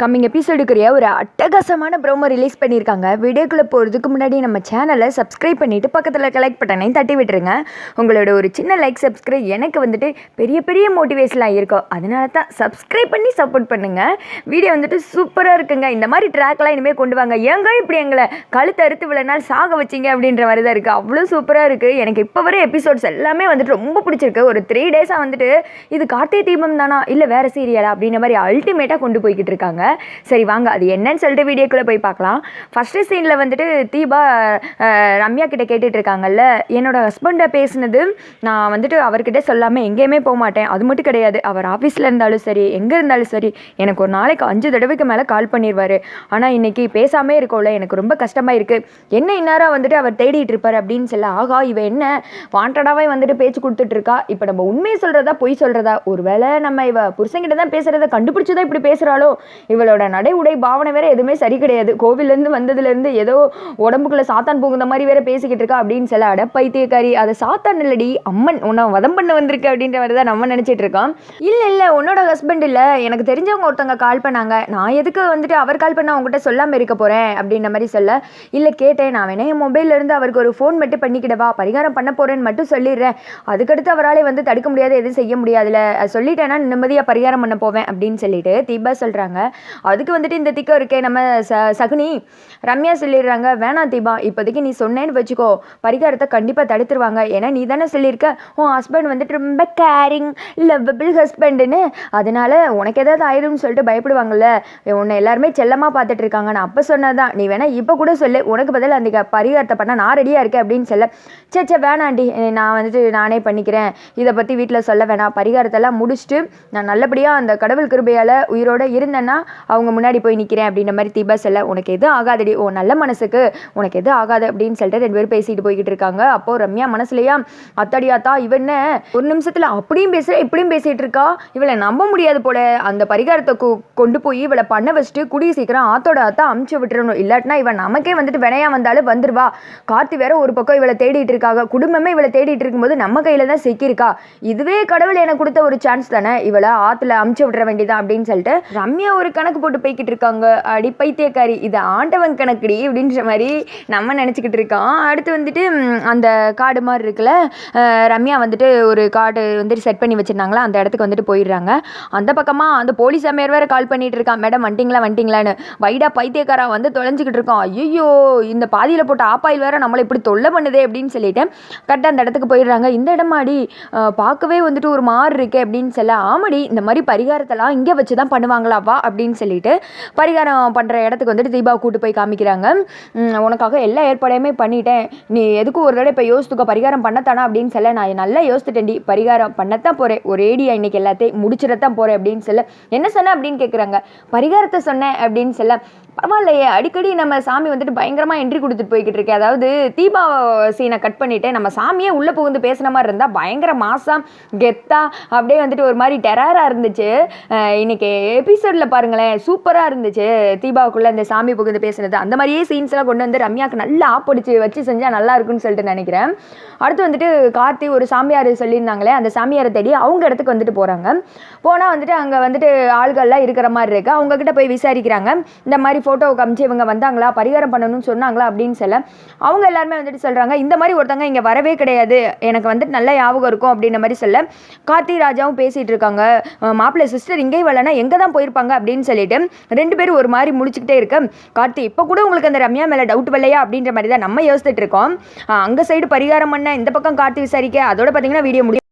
Coming எபிசோடுக்குரிய ஒரு அட்டகாசமான promo release பண்ணியிருக்காங்க. வீடியோக்குள்ளே போகிறதுக்கு முன்னாடி நம்ம சேனலை சப்ஸ்கிரைப் பண்ணிவிட்டு பக்கத்தில் கலெக்ட் பட்டனையும் தட்டி விட்டுருங்க. உங்களோட ஒரு சின்ன லைக் சப்ஸ்கிரைப் எனக்கு வந்துட்டு பெரிய பெரிய மோட்டிவேஷனாக இருக்கும். அதனால தான் சப்ஸ்கிரைப் பண்ணி சப்போர்ட் பண்ணுங்கள் வீடியோ வந்துட்டு சூப்பராக இருக்குங்க. இந்த மாதிரி ட்ராக்லாம் இனிமேல் கொண்டு வாங்க. ஏங்க இப்படி எங்களை கழுத்து அறுத்து இவ்வளோ நாள் சாக வச்சிங்க அப்படின்ற மாதிரி தான் இருக்குது அவ்வளோ சூப்பராக இருக்குது எனக்கு இப்போ வர எபிசோட்ஸ் எல்லாமே வந்துட்டு ரொம்ப பிடிச்சிருக்கு. ஒரு த்ரீ டேஸாக வந்துட்டு இது கார்த்திகை தீபம் தானா? இல்லை வேறு சீரியலா அப்படின்ற மாதிரி அல்டிமேட்டாக கொண்டு போய்கிட்டு இருக்காங்க. சரி வாங்க. அது என்னன்னு சொல்லிட்டு வீடியோக்குள்ளே போய் பார்க்கலாம். ஃபஸ்ட்டு சீனில் வந்துட்டு தீபா ரம்யா கிட்ட கேட்டுட்டு இருக்காங்கல்ல என்னோட ஹஸ்பண்டை பேசுனது நான் வந்துட்டு அவர்கிட்ட சொல்லாமல் எங்கேயுமே போக மாட்டேன். அது மட்டும் கிடையாது. அவர் ஆஃபீஸில் இருந்தாலும் சரி எங்கே இருந்தாலும் சரி எனக்கு ஒரு நாளைக்கு அஞ்சு தடவைக்கு மேலே கால் பண்ணிடுவார் ஆனால் இன்னைக்கு பேசாமே இருக்கோம்ல. எனக்கு ரொம்ப கஷ்டமாக இருக்குது என்ன இந்நேரம் வந்துட்டு அவர் தேடிட்டு இருப்பார் அப்படின்னு சொல்ல ஆகா இவ என்ன? வாண்டடாகவே வந்துட்டு பேச்சு கொடுத்துட்ருக்கா. இப்போ நம்ம உண்மையை சொல்கிறதா பொய் சொல்கிறதா ஒருவேளை நம்ம இவ புருஷங்கிட்ட தான் பேசுகிறத கண்டுபிடிச்சி தான் இப்படி பேசுகிறாளோ இவளோட நடை உடை பாவனை வேற எதுவுமே சரி கிடையாது. கோவிலேருந்து வந்ததுலேருந்து ஏதோ உடம்புக்குள்ள சாத்தான் போகுந்த மாதிரி வேற பேசிக்கிட்டு இருக்கா அப்படின்னு சொல்ல அட பைத்தியக்காரி அதை சாத்தான் இல்லடி அம்மன். உன்னை வதம் பண்ண வந்திருக்கு அப்படின்ற மாதிரி தான் நம்ம நினச்சிட்டு இருக்கோம். இல்லை இல்லை உன்னோட ஹஸ்பண்ட் இல்லை. எனக்கு தெரிஞ்சவங்க ஒருத்தவங்க கால் பண்ணாங்க. நான் எதுக்கு வந்துட்டு அவர் கால் பண்ண அவங்ககிட்ட சொல்லாமல் இருக்க போகிறேன் அப்படின்ற மாதிரி சொல்ல. இல்லை கேட்டேன். நான் வேணே என் மொபைல்ல இருந்து அவருக்கு ஒரு ஃபோன் மட்டும் பண்ணிக்கிடவா? பரிகாரம் பண்ண போகிறேன்னு மட்டும் சொல்லிடுறேன். அதுக்கடுத்து அவரால் வந்து தடுக்க முடியாது எதுவும் செய்ய முடியாதுல. சொல்லிட்டேன்னா நிம்மதியாக பரிகாரம் பண்ண போவேன் அப்படின்னு சொல்லிட்டு தீபா சொல்கிறாங்க அதுக்கு வந்துட்டு இந்த திக்கம் இருக்கே. நம்ம ச சகுனி ரம்யா சொல்லிடுறாங்க வேணாம் தீபா இப்போதைக்கு நீ சொன்னேன்னு வச்சுக்கோ. பரிகாரத்தை கண்டிப்பாக தடுத்துருவாங்க. ஏன்னா நீ தானே சொல்லியிருக்க உன் ஹஸ்பண்ட் வந்துட்டு ரொம்ப கேரிங் லவ்வபிள் ஹஸ்பண்டுன்னு அதனால உனக்கு ஏதாவது ஆயிரும்னு சொல்லிட்டு பயப்படுவாங்கல்ல. உன்னை எல்லாருமே செல்லமாக பார்த்துட்டு இருக்காங்க. நான் அப்போ சொன்னதான் நீ வேணா இப்போ கூட சொல்லு. உனக்கு பதில் அந்த க- பரிகாரத்தை பண்ண நான் ரெடியாக இருக்கேன் அப்படின்னு சொல்ல. சே சே வேணாண்டி நான் வந்துட்டு நானே பண்ணிக்கிறேன். இதை பற்றி வீட்டில் சொல்ல வேணாம். பரிகாரத்தெல்லாம் முடிச்சுட்டு நான் நல்லபடியாக அந்த கடவுள் கிருபையால் உயிரோட இருந்தேன்னா அவங்க முன்னாடி போய் நிற்கிறேன் அப்படின்ற மாதிரி தீபா செல்ல உனக்கு எது ஆகாதடி ஓ நல்ல மனசுக்கு உனக்கு எது ஆகாது அப்படின்னு சொல்லிட்டு ரெண்டு பேரும் பேசிட்டு போய்கிட்டு இருக்காங்க. அப்போ ரம்யா மனசுலையா அத்தாடியாத்தா இவன் ஒரு நிமிஷத்தில் அப்படியும் பேசுகிற இப்படியும் பேசிகிட்டு இருக்கா? இவளை நம்ப முடியாது போல. அந்த பரிகாரத்தை கொ- கொண்டு போய் இவளை பண்ண வச்சுட்டு குடிய சீக்கிரம் ஆத்தோட ஆத்தா அமுச்சு விட்டுறணும். இல்லாட்டினா இவன் நமக்கே வந்துட்டு வினையா வந்தாலும் வந்துருவா. கார்த்தி வேற ஒரு பக்கம் இவளை தேடிட்டு இருக்காங்க. குடும்பமே இவளை தேடிட்டு இருக்கும்போது நம்ம கையில தான் சிக்கியிருக்கா. இதுவே கடவுள் எனக்கு கொடுத்த ஒரு சான்ஸ் தானே. இவளை ஆத்துல அமுச்சு விட்டுற வேண்டியதான் அப்படின்னு சொல்லிட்டு ரம்யா ஒரு கணக்கு போட்டு போய்கிட்டு இருக்காங்க. அடி பைத்தியக்காரி இது ஆண்டவன் கணக்குடி அப்படின்ற மாதிரி நம்ம நினச்சிக்கிட்டு இருக்கோம் அடுத்து வந்துட்டு அந்த காடு மாதிரி இருக்குல்ல ரம்யா வந்துட்டு ஒரு காடு வந்துட்டு செட் பண்ணி வச்சுருந்தாங்களா அந்த இடத்துக்கு வந்துட்டு போயிடுறாங்க. அந்த பக்கமாக அந்த போலீஸ் அம்மையார் வேற கால் பண்ணிகிட்டு இருக்கான். மேடம் வந்துட்டிங்களா வந்துட்டிங்களான்னு. வைடா பைத்தியக்காரா வந்து தொலைஞ்சிக்கிட்டு இருக்கோம் ஐயோ இந்த பாதியில் போட்ட ஆப்பாயில் வேறு நம்மளை இப்படி தொல்லை பண்ணுதே அப்படின்னு சொல்லிட்டு கரெக்டாக அந்த இடத்துக்கு போயிடுறாங்க. இந்த இடமாடி பார்க்கவே வந்துட்டு ஒரு மாறு இருக்கே அப்படின்னு சொல்ல ஆமாடி இந்த மாதிரி பரிகாரத்தெல்லாம் இங்கே வச்சு தான் பண்ணுவாங்களா வா அப்படின்னு சொல்லிட்டு பரிகாரம் பண்ணுற இடத்துக்கு வந்துட்டு தீபாவை கூட்டு போய் காமிக்கிறாங்க. உனக்காக எல்லா ஏற்பாடையுமே பண்ணிட்டேன். நீ எதுக்கும் ஒரு தடவை இப்போ யோசித்துக்க பரிகாரம் பண்ணத்தானா அப்படின்னு சொல்ல நான் நல்லா யோசித்துட்டேன்டி. பரிகாரம் பண்ணத்தான் போகிறேன் ஒரேடியா இன்னைக்கு எல்லாத்தையும் முடிச்சிடத்தான் போகிறேன் அப்படின்னு சொல்ல என்ன சொன்ன அப்படின்னு கேட்குறாங்க பரிகாரத்தை சொன்னேன் அப்படின்னு சொல்ல பரவாயில்லையே. அடிக்கடி நம்ம சாமி வந்துட்டு பயங்கரமாக என்ட்ரி கொடுத்துட்டு போய்கிட்டு இருக்கேன் அதாவது தீபா சீனை கட் பண்ணிட்டு நம்ம சாமியே உள்ளே புகுந்து பேசுன மாதிரி இருந்தால் பயங்கர மாசம் கெத்தா அப்படியே வந்துட்டு ஒரு மாதிரி டெரராக இருந்துச்சு. இன்றைக்கி எபிசோடில் பாருங்களேன் சூப்பராக இருந்துச்சு. தீபாவுக்குள்ளே இந்த சாமி புகுந்து பேசுனது. அந்த மாதிரியே சீன்ஸ்லாம் கொண்டு வந்து ரம்யாவுக்கு நல்லா ஆப்படிச்சு வச்சு செஞ்சால் நல்லா இருக்கும்னு சொல்லிட்டு நினைக்கிறேன். அடுத்து வந்துட்டு கார்த்தி ஒரு சாமியார் சொல்லியிருந்தாங்களே அந்த சாமியாரை தேடி அவங்க இடத்துக்கு வந்துட்டு போகிறாங்க போனால் வந்துட்டு அங்கே வந்துட்டு ஆள்கள்லாம் இருக்கிற மாதிரி இருக்குது அவங்கக்கிட்ட போய் விசாரிக்கிறாங்க. இந்த மாதிரி ஃபோட்டோவை காமிச்சு இவங்க வந்தாங்களா? பரிகாரம் பண்ணணும்னு சொன்னாங்களா? அப்படின்னு சொல்ல அவங்க எல்லாருமே வந்துட்டு சொல்கிறாங்க இந்த மாதிரி ஒருத்தங்க இங்கே வரவே கிடையாது. எனக்கு வந்துட்டு நல்ல ஞாபகம் இருக்கும் அப்படின்ற மாதிரி சொல்ல கார்த்தி ராஜாவும் பேசிகிட்டு இருக்காங்க. மாப்பிள்ளை சிஸ்டர் இங்கே வரலன்னா எங்கே தான் போயிருப்பாங்க அப்படின்னு சொல்லிட்டு ரெண்டு பேரும் ஒரு மாதிரி முடிச்சுக்கிட்டே இருக்கு கார்த்தி இப்போ கூட உங்களுக்கு அந்த ரம்யா மேலே டவுட் வரலையா? அப்படின்ற மாதிரி தான் நம்ம யோசிச்சுட்டு இருக்கோம். அங்கே சைடு பரிகாரம் பண்ண இந்த பக்கம் கார்த்தி விசாரிக்க அதோட பார்த்தீங்கன்னா வீடியோ முடியும்